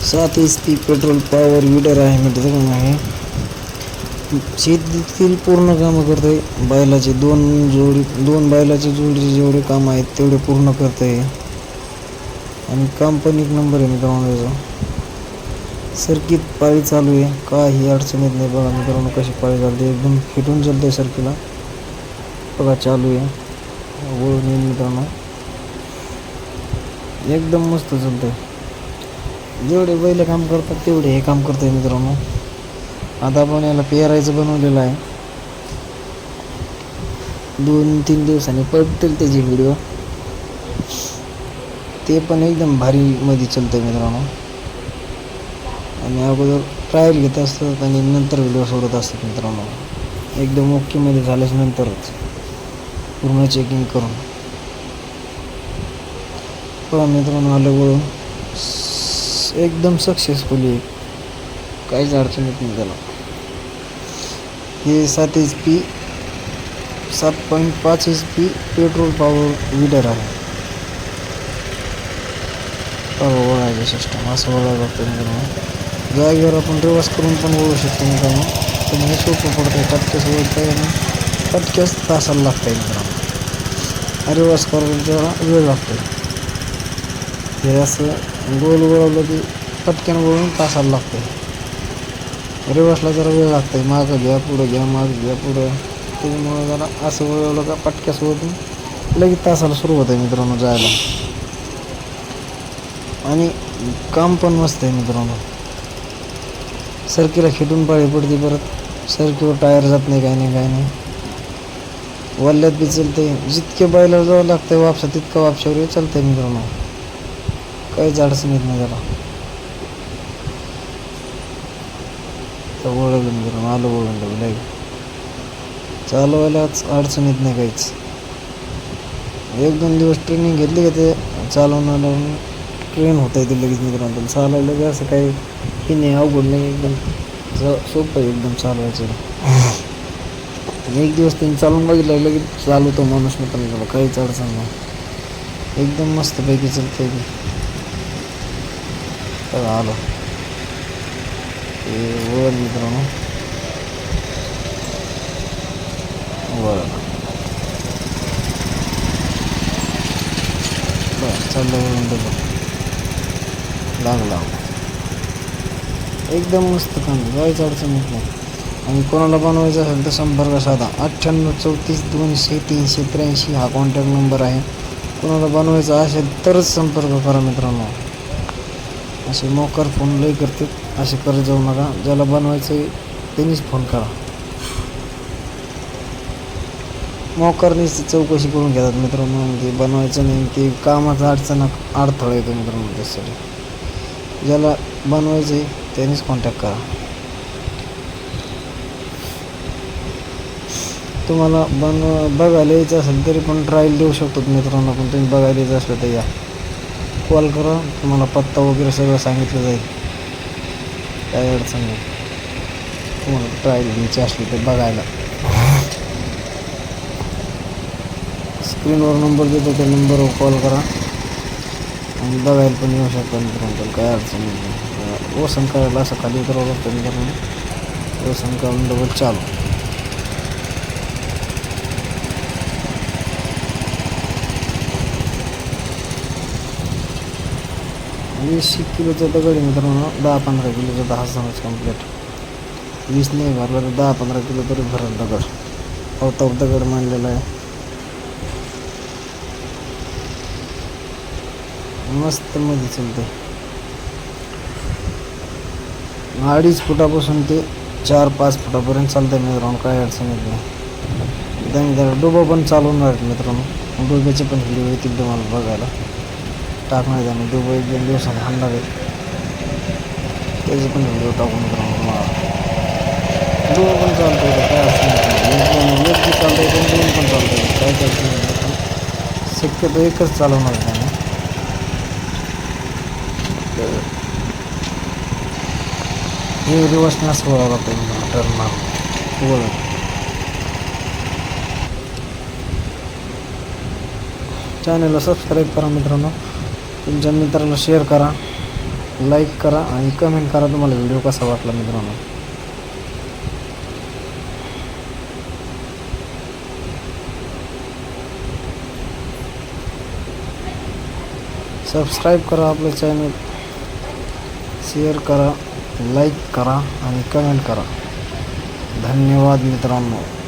सात H P petrol power weeder आहे मित्रांनो आहे? शेतीतील पूर्ण कामं करते बैलाचे दोन जोडी दोन बैलाचे जोडीचे जेवढे काम आहेत तेवढे पूर्ण करते आणि कंपनी नंबर आहे मित्रांनो त्याचा सर्किट पाळी चालू आहे. काही अडचण येत नाही बघा मित्रांनो कशी पाळी चालते. एकदम फिटून चालते सर्कीला बघा चालू आहे. वळून येईल मित्रांनो. एकदम मस्त चालतंय. जेवढे बैल काम करतात तेवढे हे काम करतंय मित्रांनो. आता आपण याला पेरायचं बनवलेलं आहे. दोन तीन दिवसांनी पडतील त्याचे व्हिडिओ ते पण एकदम भारी मध्ये चालतंय मित्रांनो. आणि अगोदर ट्रायल घेत असतात आणि नंतर व्हिडिओ सोडत असतात मित्रांनो. एकदम ओकेमध्ये झाल्याच नंतरच पूर्ण चेकिंग करून. पण मित्रांनो आलं वळून. एकदम सक्सेसफुली काहीच अडचण त्याला. हे सात एच पी सात पॉईंट पाच H P petrol power weeder आहे. पहा वळायचं सिस्टम असं वळायला लागतं जागेवर आपण रिवर्स करून पण वळू शकतो मित्रांनो. पण हे सोपं पडतं पटक्यास तासाला वेळ लागतो हे असं गोल वळवलं की पटकन वळून तासाला लागतं रिवर्सला जरा वेळ लागतं आहे मागं घ्या पुढं घ्या मागं घ्या पुढं. त्याच्यामुळं जरा असं वळवलं का पटक्यास वळून लगेच तासाला सुरू होतं आहे मित्रांनो जायला. आणि काम पण मस्त आहे मित्रांनो. सरकीला खेटून पाळी पडते परत. सरकीवर टायर जात नाही काही नाही काही नाही. वल्ल्यात बी चलते जितके बैला जावं लागतं वापसा तितकं वापशावर चालतंय मित्रांनो. काहीच अडचण येत नाही त्याला. तर वळवलं मित्रांनो आलं वळून लागलं चालवायलाच अडचण येत नाही काहीच. एक दोन दिवस ट्रेनिंग घेतली का ते चालवणार ट्रेन होता येते लगेच मित्रांनो. पण चालायला असं काही हे नाही अवघड नाही एकदम सोपं आहे एकदम चालवायचं. एक दिवस त्यांनी चालवून बघितलं लगेच चालवतो माणूस मित्रांनो काहीच अडचण नाही. एकदम मस्तपैकी चालतं ते. आलो. ते वर मित्रांनो. वर. चाललं वळून डबल लागला एकदम मस्त काम आहे, अडचण येत नाही. आणि कोणाला बनवायचं असेल तर संपर्क साधा. अठ्ठ्याण्णव चौतीस दोनशे तीनशे त्र्याऐंशी हा कॉन्टॅक्ट नंबर आहे. कोणाला बनवायचा असेल तरच संपर्क करा मित्रांनो. असे मोकर फोन लई करते. असे करत जाऊ नका. ज्याला बनवायचं आहे त्यांनीच फोन करा. मोकरनीच चौकशी करून घेतात मित्रांनो. ते बनवायचं नाही ते कामाचा अडचण अडथळा येतो मित्रांनो त्यासाठी ज्याला बनवायचं आहे त्यांनीच कॉन्टॅक्ट करा. तुम्हाला बन बघायला यायचं असेल तरी पण ट्रायल देऊ शकतो मित्रांनो. पण तुम्ही बघायला यायचं असलं तर या. कॉल करा तुम्हाला पत्ता वगैरे सगळं सांगितलं जाईल. काय अडचण नाही. तुम्हाला ट्रायल घ्यायची असली तर बघायला. स्क्रीनवर नंबर देतो त्या नंबरवर कॉल करा. आणि बघायला पण येऊ शकता मित्रांनो काय अडचण नाही. ओसन करायला असं खाली करावं लागतं मित्रांनो ओसन करून डबल चालू. वीस एक किलोचा दगड आहे मित्रांनो. दहा पंधरा किलोचा दहा समज कंप्लीट वीस नाही भरला तर दहा पंधरा किलो तरी भरल दगड. अवताव दगड मांडलेला आहे. मस्त मध्ये चालते अडीच फुटापासून ते चार पाच फुटापर्यंत चालतंय मित्रांनो काय अडचण येत नाही. डोबं पण चालून राहत मित्रांनो. डोब्याचे पण व्हिडिओ येतील तुम्हाला बघायला. टाकणार त्याने दुबई एक दोन दिवसात हाणणार आहे. त्याचे पण व्हिडिओ टाकून मित्रांनो तुम्हाला पण चालतं आहे काय असं येत एक दोन बी चालतं आहे दोन पण चालतं आहे काय अडचण शक्यतो एकच चालवणार त्याने. हे रिवर्स मॅच व्हावं लागतं. टर्न मारून. वळण चॅनलला सबस्क्राईब करा मित्रांनो. तुमच्या मित्राला शेअर करा लाईक करा आणि कमेंट करा तुम्हाला व्हिडिओ कसा वाटला मित्रांनो. सबस्क्राईब करा आपलं चॅनल शेअर करा लाईक करा आणि कमेंट करा. धन्यवाद मित्रांनो.